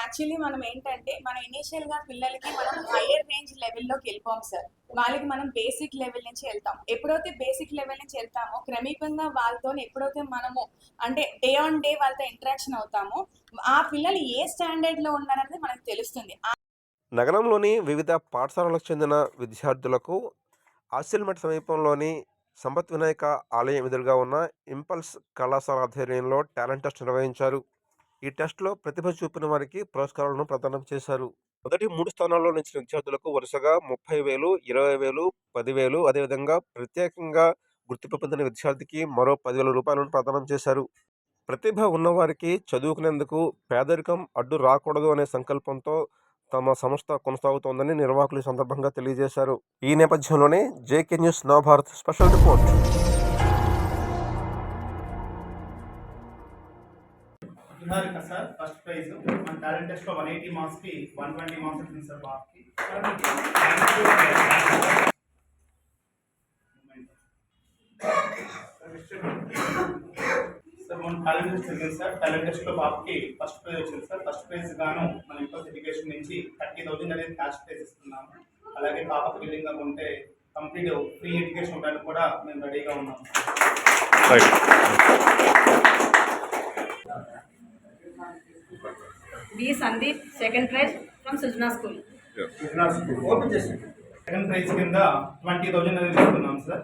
Actually మనం ఏంటంటే మన ఇనిషియల్గా పిల్లలకి మనం హైయర్ రేంజ్ లెవెల్లోకి వెళ్ళిపోం సార్. వాళ్ళకి మనం బేసిక్ లెవెల్ నుంచి వెళ్తాం. ఎప్పుడైతే బేసిక్ లెవెల్ నుంచి వెళ్తామో క్రమేపంగా వాళ్ళతో ఎప్పుడైతే మనము అంటే డే ఆన్ డే వాళ్ళతో ఇంటరాక్షన్ అవుతామో ఆ పిల్లలు ఏ స్టాండర్డ్లో ఉన్నారనేది మనకు తెలుస్తుంది. నగరంలోని వివిధ పాఠశాలలకు చెందిన విద్యార్థులకు ఆసిల్మెట్ సమీపంలోని సంపత్ వినాయక ఆలయం ఎదురుగా ఉన్న ఇంపల్స్ కళాశాల ఆధ్వర్యంలో టాలెంట్ టెస్ట్ నిర్వహించారు. ఈ టెస్ట్లో ప్రతిభ చూపిన వారికి పురస్కారాలను ప్రదానం చేశారు. మొదటి మూడు స్థానాల్లో నిలిచిన విద్యార్థులకు వరుసగా ముప్పై వేలు ఇరవై వేలు పదివేలు అదేవిధంగా ప్రత్యేకంగా గుర్తింపు పొందిన విద్యార్థికి మరో పదివేల రూపాయలను ప్రదానం చేశారు. ప్రతిభ ఉన్నవారికి చదువుకునేందుకు పేదరికం అడ్డు రాకూడదు అనే సంకల్పంతో తమ సంస్థ కొనసాగుతోందని నిర్వాహకులు సందర్భంగా తెలియజేశారు. ఈ నేపథ్యంలోనే JK news Navabharat special report. Niharika sir first prize మన టాలెంట్ టెస్ట్లో వన్ ఎయిటీ మార్క్స్కి వన్ ట్వంటీ మార్క్స్ వచ్చింది సార్ బాబుకి సార్ మన టాలెంట్ టెస్ట్ జరిగింది సార్. టాలెంట్ టెస్ట్లో బాబుకి ఫస్ట్ ప్రైజ్ వచ్చింది సార్. ఫస్ట్ ప్రైజ్ గాను మన ఇంట్లో ఎడ్యుకేషన్ నుంచి థర్టీ థౌసండ్ అనేది క్యాష్ ప్రైజ్ ఇస్తున్నాము. అలాగే పాపకు బిల్డింగ్గా ఉంటే కంప్లీట్ ఫ్రీ ఎడ్యుకేషన్ ఉండడానికి కూడా మేము రెడీగా ఉన్నాం B. Sandeep, second prize from Sujna School. Second prize కింద ట్వంటీ థౌజండ్ అనేది ఇస్తున్నాం సార్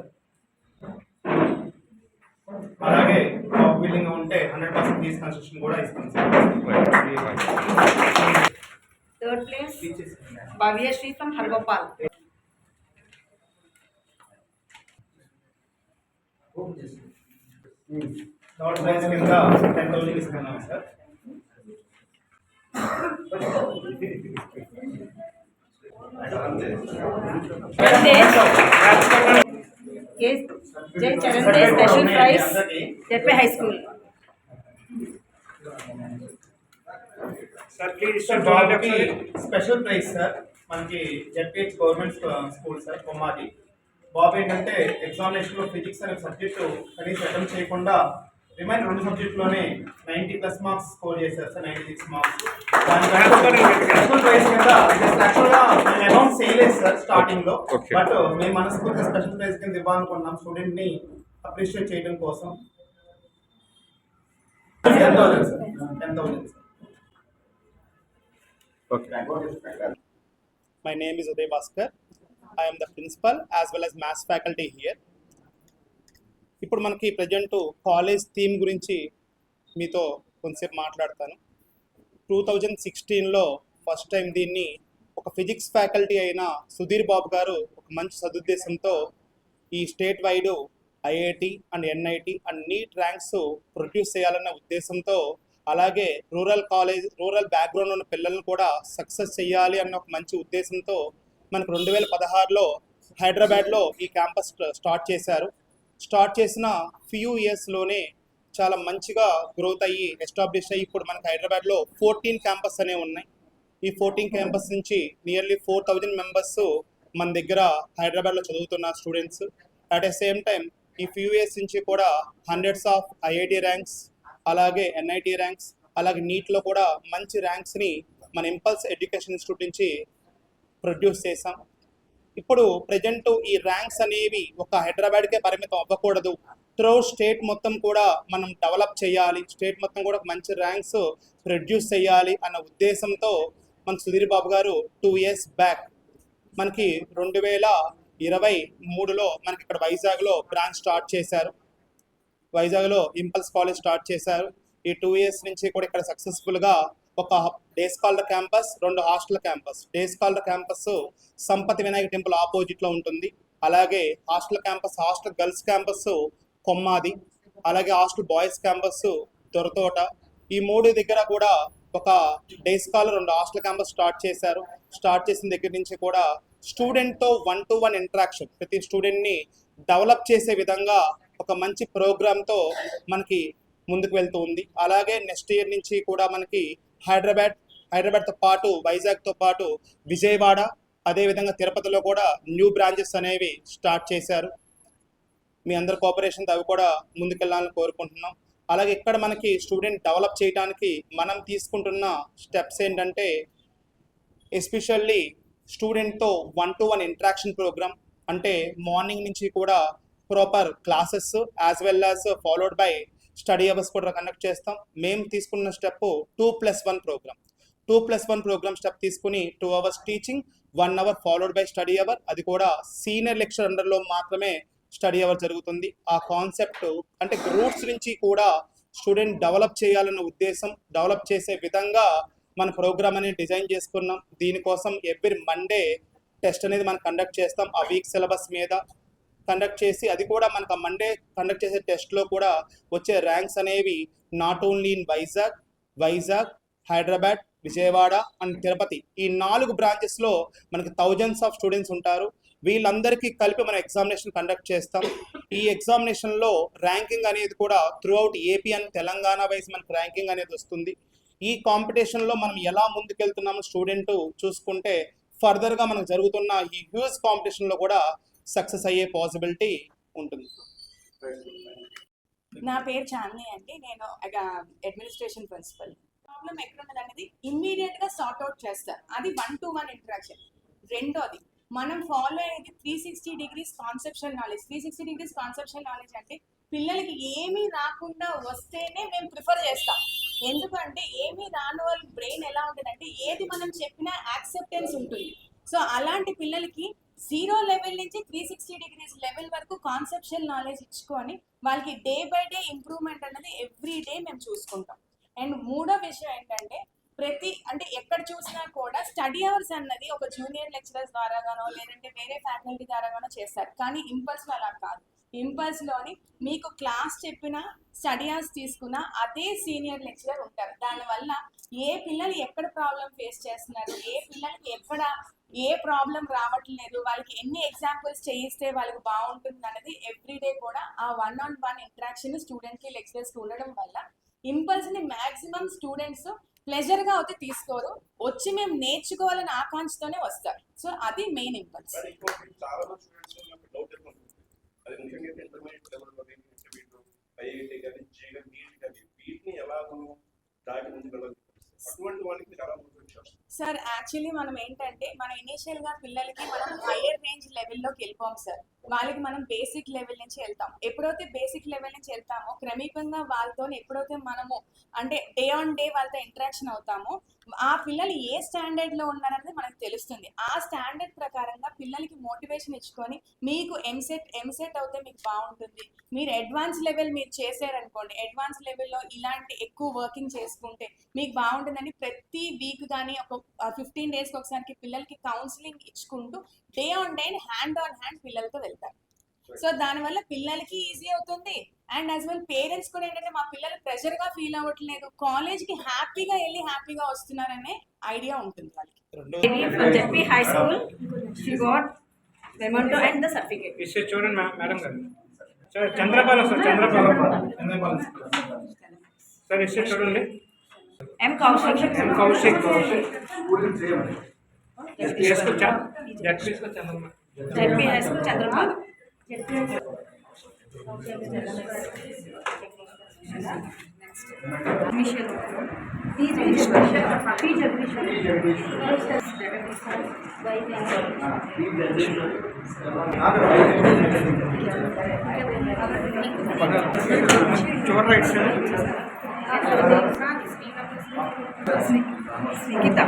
అలాగే టాప్ బిల్డింగ్ ఉంటే హండ్రెడ్ పర్సెంట్ ఫీజ్ కన్స్ట్రక్షన్ కూడా ఇస్తాం sir place, Bhavya Sri from Hargopal. Third prize కింద టెన్ థౌజండ్ ఇస్తున్నాం sir Jai Charan Charan Day, special prize, Jetpe sir please special prize sir మనకి ZPH government school sir Kommadi. బాబు ఏంటంటే ఎగ్జామినేషన్లో physics అనే subject కనీసం attempt చేయకుండా remain రెండు సబ్జెక్టులోనే నైంటీ ప్లస్ మార్క్స్ స్కోర్ చేశారు sir ninety six marks special prize కింద యాక్చువల్గా అనౌన్స్ చేయలేదు సార్ స్టార్టింగ్లో. Okay. బట్ మేము మనస్ఫూర్తిగా స్పెషల్ ప్రైజ్ కింద ఇవ్వాలనుకున్నాం స్టూడెంట్ని అప్రిషియేట్ చేయడం కోసం. Ten thousand sir ten thousand sir My name is Uday Bhaskar. I am the principal as well as maths faculty here. ఇప్పుడు మనకి ప్రజెంట్ కాలేజ్ థీమ్ గురించి మీతో కొంతసేపు మాట్లాడతాను. టూ థౌజండ్ సిక్స్టీన్లో ఫస్ట్ టైం దీన్ని ఒక ఫిజిక్స్ ఫ్యాకల్టీ అయిన సుధీర్ బాబు గారు ఒక మంచి సదుద్దేశంతో ఈ state wide IIT and NIT and NEET ranks produce చేయాలన్న ఉద్దేశంతో అలాగే రూరల్ కాలేజ్ రూరల్ బ్యాక్గ్రౌండ్ ఉన్న పిల్లలను కూడా సక్సెస్ చేయాలి అన్న ఒక మంచి ఉద్దేశంతో మనకు రెండు వేల పదహారులో హైదరాబాద్లో ఈ క్యాంపస్ స్టార్ట్ చేశారు. స్టార్ట్ చేసిన ఫ్యూ ఇయర్స్లోనే చాలా మంచిగా గ్రోత్ అయ్యి ఎస్టాబ్లిష్ అయ్యి ఇప్పుడు మనకి హైదరాబాద్లో ఫోర్టీన్ క్యాంపస్ అనేవి ఉన్నాయి. ఈ ఫోర్టీన్ క్యాంపస్ నుంచి నియర్లీ ఫోర్ థౌజండ్ మెంబర్స్ మన దగ్గర హైదరాబాద్లో చదువుతున్న students at the same time ఈ ఫ్యూ ఇయర్స్ నుంచి కూడా హండ్రెడ్స్ ఆఫ్ ఐఐటి ర్యాంక్స్ అలాగే ఎన్ఐటి ర్యాంక్స్ అలాగే నీట్లో కూడా మంచి ర్యాంక్స్ని మన ఇంపల్స్ ఎడ్యుకేషన్ ఇన్స్టిట్యూట్ నుంచి ప్రొడ్యూస్ చేసాం ఇప్పుడు ప్రజెంట్ ఈ ర్యాంక్స్ అనేవి ఒక హైదరాబాద్కే పరిమితం అవ్వకూడదు. త్రో స్టేట్ మొత్తం కూడా మనం డెవలప్ చేయాలి. స్టేట్ మొత్తం కూడా మంచి ర్యాంక్స్ ప్రొడ్యూస్ చేయాలి అన్న ఉద్దేశంతో మన సుధీర్ బాబు గారు టూ ఇయర్స్ బ్యాక్ మనకి రెండు వేల ఇరవై మూడులో మనకి ఇక్కడ వైజాగ్లో బ్రాంచ్ స్టార్ట్ చేశారు. వైజాగ్లో ఇంపల్స్ కాలేజ్ స్టార్ట్ చేశారు. ఈ టూ ఇయర్స్ నుంచి కూడా ఇక్కడ సక్సెస్ఫుల్గా ఒక డేస్ స్కాలర్ క్యాంపస్ రెండు hostel campus. Days scholar campus Sampathi Vinayaka temple ఆపోజిట్లో ఉంటుంది. అలాగే hostel campus hostel girls campus Kommadi. అలాగే హాస్టల్ బాయ్స్ క్యాంపస్ దొరతోట. ఈ మూడు దగ్గర కూడా ఒక డేస్ కాల్ రెండు హాస్టల్ క్యాంపస్ స్టార్ట్ చేశారు. స్టార్ట్ చేసిన దగ్గర నుంచి కూడా స్టూడెంట్తో వన్ టు వన్ ఇంటరాక్షన్. ప్రతి స్టూడెంట్ని డెవలప్ చేసే విధంగా ఒక మంచి ప్రోగ్రామ్తో మనకి ముందుకు వెళ్తూ ఉంది. అలాగే నెక్స్ట్ ఇయర్ నుంచి కూడా మనకి హైదరాబాద్ హైదరాబాద్తో పాటు వైజాగ్తో పాటు విజయవాడ అదేవిధంగా తిరుపతిలో కూడా న్యూ బ్రాంచెస్ అనేవి స్టార్ట్ చేశారు. మీ అందరి కోఆపరేషన్తో అవి కూడా ముందుకెళ్ళాలని కోరుకుంటున్నాం. అలాగే ఇక్కడ మనకి స్టూడెంట్ డెవలప్ చేయడానికి మనం తీసుకుంటున్న స్టెప్స్ ఏంటంటే especially స్టూడెంట్తో one to one interaction programme అంటే మార్నింగ్ నుంచి కూడా proper classes as well as followed by study hours కూడా కండక్ట్ చేస్తాం. మేము తీసుకున్న step two plus one programme. Two plus one programme step తీసుకుని two hours teaching one hour followed by study hour. అది కూడా సీనియర్ లెక్చర్ అండర్లో మాత్రమే study hour జరుగుతుంది. ఆ కాన్సెప్ట్ అంటే రూట్స్ నుంచి కూడా స్టూడెంట్ డెవలప్ చేయాలన్న ఉద్దేశం డెవలప్ చేసే విధంగా మన ప్రోగ్రామ్ అనేది డిజైన్ చేసుకున్నాం. దీనికోసం ఎవ్రీ మండే టెస్ట్ అనేది మనం కండక్ట్ చేస్తాం. ఆ వీక్ సిలబస్ మీద కండక్ట్ చేసి అది కూడా మనకు ఆ మండే కండక్ట్ చేసే టెస్ట్లో కూడా వచ్చే ర్యాంక్స్ అనేవి not only in Vizag Vizag Hyderabad Vijayawada and Tirupati ఈ నాలుగు బ్రాంచెస్లో మనకి థౌజండ్స్ ఆఫ్ స్టూడెంట్స్ ఉంటారు. వీళ్ళందరికీ కలిపి మనం ఎగ్జామినేషన్ కండక్ట్ చేస్తాం. ఈ ఎగ్జామినేషన్లో ర్యాంకింగ్ అనేది కూడా throughout AP and Telangana wise మనకి ర్యాంకింగ్ అనేది వస్తుంది. ఈ కాంపిటీషన్లో మనం ఎలా ముందుకెళ్తున్నాము స్టూడెంట్ చూసుకుంటే ఫర్దర్గా మనకు జరుగుతున్న ఈ హ్యూజ్ కాంపిటీషన్లో కూడా సక్సెస్ అయ్యే పాసిబిలిటీ ఉంటుంది. నా పేరు చాందిని అండి. నేను అడ్మినిస్ట్రేషన్ ప్రిన్సిపల్. ప్రాబ్లం ఎక్కడ ఉన్నది అనేది ఇమ్మీడియట్గా సార్ట్ అవుట్ చేస్తారు. అది వన్ టు వన్ ఇంటరాక్షన్. రెండోది మనం ఫాలో అయ్యేది three sixty degrees conception knowledge three sixty degrees conception knowledge అంటే పిల్లలకి ఏమీ రాకుండా వస్తేనే మేము ప్రిఫర్ చేస్తాం. ఎందుకంటే ఏమీ రాని వాళ్ళ బ్రెయిన్ ఎలా ఉంటుందంటే ఏది మనం చెప్పినా యాక్సెప్టెన్స్ ఉంటుంది. సో అలాంటి పిల్లలకి జీరో లెవెల్ నుంచి త్రీ సిక్స్టీ డిగ్రీస్ లెవెల్ వరకు కాన్సెప్షువల్ నాలెడ్జ్ ఇచ్చుకొని వాళ్ళకి డే బై డే ఇంప్రూవ్మెంట్ అనేది ఎవ్రీ డే మేము చూసుకుంటాం. అండ్ మూడో విషయం ఏంటంటే ప్రతి అంటే ఎక్కడ చూసినా కూడా స్టడీ అవర్స్ అన్నది ఒక జూనియర్ లెక్చరర్స్ ద్వారాగానో లేదంటే వేరే ఫ్యాకల్టీ ద్వారాగానో చేస్తారు. కానీ ఇంపల్స్లో అలా కాదు. ఇంపల్స్లోని మీకు క్లాస్ చెప్పిన స్టడీ అవర్స్ తీసుకున్న అదే సీనియర్ లెక్చరర్ ఉంటారు. దానివల్ల ఏ పిల్లలు ఎక్కడ ప్రాబ్లం ఫేస్ చేస్తున్నారు? ఏ పిల్లలకి ఎక్కడ ఏ ప్రాబ్లం రావట్లేదు వాళ్ళకి ఎన్ని ఎగ్జాంపుల్స్ చేయిస్తే వాళ్ళకి బాగుంటుంది అనేది ఎవ్రీడే కూడా ఆ వన్ ఆన్ వన్ ఇంటరాక్షన్ స్టూడెంట్కి లెక్చరర్స్కి ఉండడం వల్ల ఇంపల్స్ని మ్యాక్సిమం స్టూడెంట్స్ ప్లెజర్గా అయితే తీసుకోరు. వచ్చి మేము నేర్చుకోవాలని ఆకాంక్షతోనే వస్తారు. సో అది మెయిన్ ఇంపల్స్ దాటి ముందుకు అటువంటి వాళ్ళకి సార్ యాక్చువల్లీ మనం ఏంటంటే మన ఇనీషియల్గా పిల్లలకి మనం హైయర్ రేంజ్ లెవెల్లోకి వెళ్ళిపోం సార్ వాళ్ళకి మనం బేసిక్ లెవెల్ నుంచి వెళ్తాం. ఎప్పుడైతే బేసిక్ లెవెల్ నుంచి వెళ్తామో క్రమీకంగా వాళ్ళతో ఎప్పుడైతే మనము అంటే డే ఆన్ డే వాళ్ళతో ఇంటరాక్షన్ అవుతామో ఆ పిల్లలు ఏ స్టాండర్డ్లో ఉన్నారనేది మనకు తెలుస్తుంది. ఆ స్టాండర్డ్ ప్రకారంగా పిల్లలకి మోటివేషన్ ఇచ్చుకొని మీకు ఎంసెట్ ఎంసెట్ అవుతే మీకు బాగుంటుంది. మీరు అడ్వాన్స్ లెవెల్ మీరు చేశారనుకోండి అడ్వాన్స్ లెవెల్లో ఇలాంటి ఎక్కువ వర్కింగ్ చేసుకుంటే మీకు బాగుంటుందని ప్రతి వీక్ కానీ ఒక ఫిఫ్టీన్ డేస్కి ఒకసారికి పిల్లలకి కౌన్సిలింగ్ ఇచ్చుకుంటూ day on day hand on hand పిల్లలతో వెళ్తారు. సో దానివల్ల పిల్లలకి ఈజీ అవుతుంది. అండ్ యాజ్ వెల్ పేరెంట్స్ కూడా ఏంటంటే మా పిల్లలు ప్రెషర్గా ఫీల్ అవ్వట్లేదు. కాలేజ్కి హ్యాపీగా వెళ్ళి హ్యాపీగా వస్తున్నారనే ఐడియా ఉంటుంది వాళ్ళకి. చూడండి మేడం గారు. Sir Chandrapalem sir Chandrapalem sir ఇస్తే చూడండి एम कौशिक एम कौशिक को को चंद्रमा. को चंद्रमा. चोर right sir Nikita.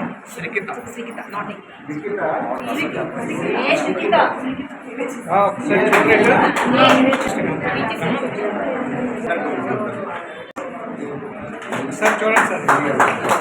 A Nikita. ఒకసారి చూడ రైట్ సార్ చూడండి సార్